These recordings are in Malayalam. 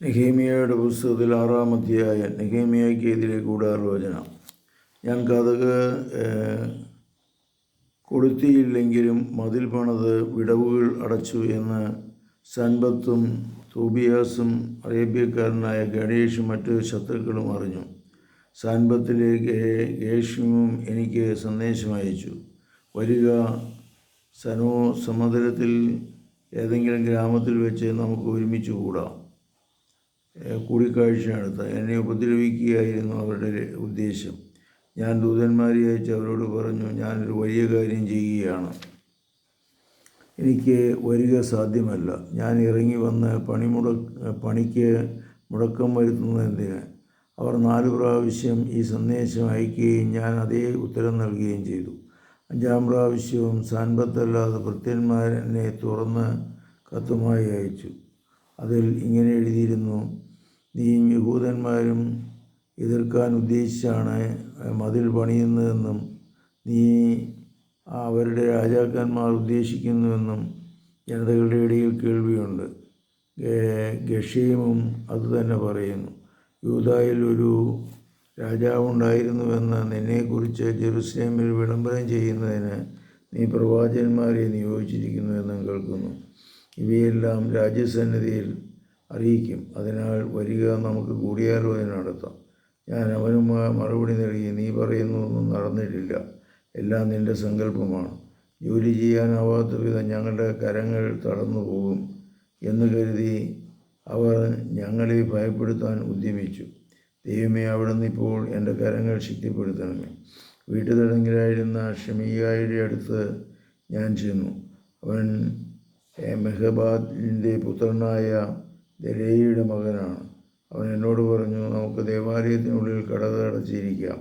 നെഹേമിയയുടെ പുസ്തകത്തിൽ ആറാം അധ്യായ നെഹേമിയയ്ക്കെതിരെ ഗൂഢാലോചന ഞാൻ കഥക് കൊടുത്തിയില്ലെങ്കിലും മതിൽ പണത് വിടവുകൾ അടച്ചു എന്ന് സൻബത്തും തോബിയാസും അറേബ്യക്കാരനായ ഗണേഷും മറ്റ് ശത്രുക്കളും അറിഞ്ഞു. സാൻബത്തിലെ ഗേഷ്മും എനിക്ക് സന്ദേശം അയച്ചു. വരിക സനോ സമതലത്തിൽ ഏതെങ്കിലും ഗ്രാമത്തിൽ വെച്ച് നമുക്ക് ഒരുമിച്ച് കൂടാം. കൂടിക്കാഴ്ച നടത്തുക എന്നെ ഉപദ്രവിക്കുകയായിരുന്നു അവരുടെ ഉദ്ദേശം. ഞാൻ ദൂതന്മാരെ അയച്ച് അവരോട് പറഞ്ഞു ഞാനൊരു വലിയ കാര്യം ചെയ്യുകയാണ്. എനിക്ക് വരിക സാധ്യമല്ല. ഞാൻ ഇറങ്ങി വന്ന് പണിമുട പണിക്ക് മുടക്കം വരുത്തുന്നതിന് അവർ നാല് പ്രാവശ്യം ഈ സന്ദേശം അയക്കുകയും ഞാൻ അതേ ഉത്തരം നൽകുകയും ചെയ്തു. അഞ്ചാം പ്രാവശ്യവും സാൻപത്തല്ലാതെ ഭൃത്യന്മാരെന്നെ തുറന്ന് കത്തുമായി അയച്ചു. അതിൽ ഇങ്ങനെ എഴുതിയിരുന്നു നീ യഹൂദന്മാരും എതിർക്കാൻ ഉദ്ദേശിച്ചാണ് മതിൽ പണിയുന്നതെന്നും നീ അവരുടെ രാജാക്കന്മാർ ഉദ്ദേശിക്കുന്നുവെന്നും ജനതകളുടെ ഇടയിൽ കേൾവിയുണ്ട്. ഗഷീമും അതുതന്നെ പറയുന്നു. യൂതായിൽ ഒരു രാജാവുണ്ടായിരുന്നുവെന്ന് നിന്നെക്കുറിച്ച് ജെറുസലേമിൽ വിളംബരം ചെയ്യുന്നതിന് നീ പ്രവാചകന്മാരെ നിയോഗിച്ചിരിക്കുന്നുവെന്നും കേൾക്കുന്നു. ഇവയെല്ലാം രാജ്യസന്നിധിയിൽ അറിയിക്കും. അതിനാൽ വരിക നമുക്ക് കൂടിയാലോചന നടത്താം ഞാൻ അവനും മറുപടി നൽകി നീ പറയുന്നതൊന്നും നടന്നിട്ടില്ല. എല്ലാം നിന്റെ സങ്കല്പമാണ്. ജോലി ചെയ്യാനാവാത്ത വിധം ഞങ്ങളുടെ കരങ്ങൾ തളർന്നു പോകും. എന്ന് കരുതി അവർ ഞങ്ങളെ ഭയപ്പെടുത്താൻ ഉദ്യമിച്ചു. ദൈവമേ അവിടെ നിന്ന് ഇപ്പോൾ എന്റെ കരങ്ങൾ ശക്തിപ്പെടുത്തണമേ. വീട്ടുതടങ്കിലായിരുന്ന ഷമിയായുടെ അടുത്ത് ഞാൻ ചെന്നു. അവൻ മെഹബാദിന്റെ പുത്രനായ ദരേയുടെ മകനാണ്. അവൻ എന്നോട് പറഞ്ഞു നമുക്ക് ദേവാലയത്തിനുള്ളിൽ കടക അടച്ചിരിക്കാം.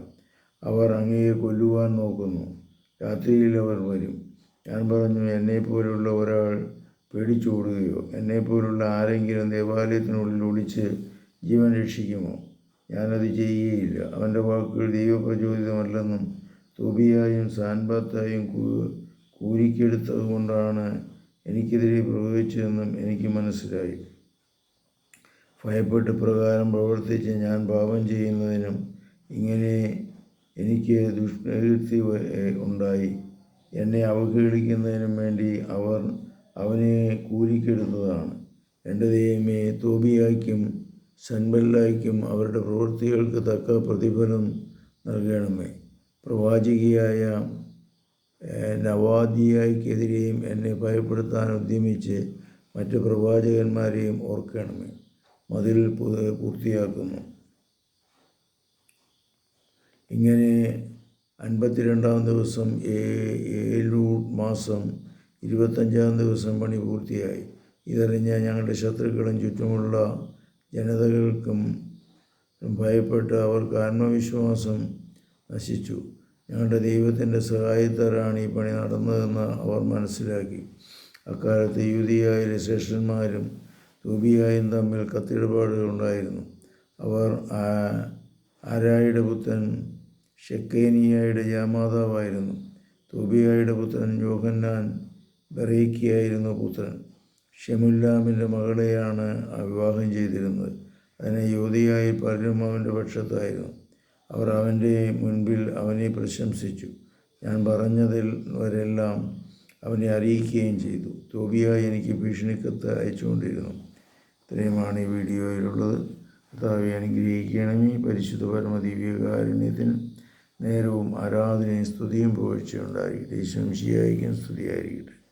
അവർ അങ്ങയെ കൊല്ലുവാൻ നോക്കുന്നു. രാത്രിയിൽ അവർ വരും. ഞാൻ പറഞ്ഞു എന്നെപ്പോലുള്ള ഒരാൾ പേടിച്ചോടുകയോ എന്നെപ്പോലുള്ള ആരെങ്കിലും ദേവാലയത്തിനുള്ളിൽ ഒളിച്ച് ജീവൻ രക്ഷിക്കുമോ? ഞാനത് ചെയ്യുകയില്ല. അവന്റെ വാക്കുകൾ ദൈവപ്രചോദിതമല്ലെന്നും തോബിയായും സാൻബാത്തായും കൂരിക്കെടുത്തതുകൊണ്ടാണ് എനിക്കെതിരെ പ്രവഹിച്ചതെന്നും എനിക്ക് മനസ്സിലായി. ഭയപ്പെട്ട് പ്രകാരം പ്രവർത്തിച്ച് ഞാൻ പാപം ചെയ്യുന്നതിനും ഇങ്ങനെ എനിക്ക് ദുഷ്കീർത്തി ഉണ്ടായി. എന്നെ അവഹേളിക്കുന്നതിനും വേണ്ടി അവർ അവനെ കൂലിക്കെടുത്തതാണ്. എന്റെ ദൈവമേ തോബിയായിക്കും സൻബല്ലായ്ക്കും അവരുടെ പ്രവൃത്തികൾക്ക് തക്ക പ്രതിഫലം നൽകണമേ. പ്രവാചകിയായ നവാദിയായ്ക്കെതിരെയും എന്നെ ഭയപ്പെടുത്താൻ ഉദ്യമിച്ച് മറ്റ് പ്രവാചകന്മാരെയും ഓർക്കണമേ. മതിൽ പൂർത്തിയാക്കുന്നു. ഇങ്ങനെ അൻപത്തിരണ്ടാം ദിവസം ഏഴു മാസം ഇരുപത്തഞ്ചാം ദിവസം പണി പൂർത്തിയായി. ഇതറിഞ്ഞ ഞങ്ങളുടെ ശത്രുക്കളും ചുറ്റുമുള്ള ജനതകൾക്കും ഭയപ്പെട്ട് അവർക്ക് ആത്മവിശ്വാസം നശിച്ചു. ഞങ്ങളുടെ ദൈവത്തിന്റെ സഹായത്താലാണ് ഈ പണി നടന്നതെന്ന് അവർ മനസ്സിലാക്കി. അക്കാലത്ത് യുവതിയായ ശ്രേഷ്ഠന്മാരും തൂബിയായും തമ്മിൽ കത്തിടപാടുകളുണ്ടായിരുന്നു. അവർ ആരായുടെ പുത്രൻ ഷെക്കേനിയായുടെ ജാമാതാവായിരുന്നു. തൂബിയായുടെ പുത്രൻ യോഹന്നാൻ ബറേക്കിയായിരുന്നു പുത്രൻ. ഷെമുല്ലാമിന്റെ മകളെയാണ് വിവാഹം ചെയ്തിരുന്നത്. അതിനെ യുവതിയായി പലരും അവന്റെ പക്ഷത്തായിരുന്നു. അവർ അവന്റെ മുൻപിൽ അവനെ പ്രശംസിച്ചു. ഞാൻ പറഞ്ഞതിൽ വരെല്ലാം അവനെ അറിയിക്കുകയും ചെയ്തു. തോബിയായി എനിക്ക് ഭീഷണിക്കത്ത് അയച്ചുകൊണ്ടിരുന്നു. ഇത്രയുമാണ് ഈ വീഡിയോയിലുള്ളത്. കർത്താവെ അനുഗ്രഹിക്കണമേ. പരിശുദ്ധ പരമദിവ്യകാരുണ്യത്തിന് നേരവും ആരാധനയും സ്തുതിയും പുകഴ്ചയുണ്ടായിരിക്കട്ടെ സംശയായിരിക്കും സ്തുതിയായിരിക്കട്ടെ.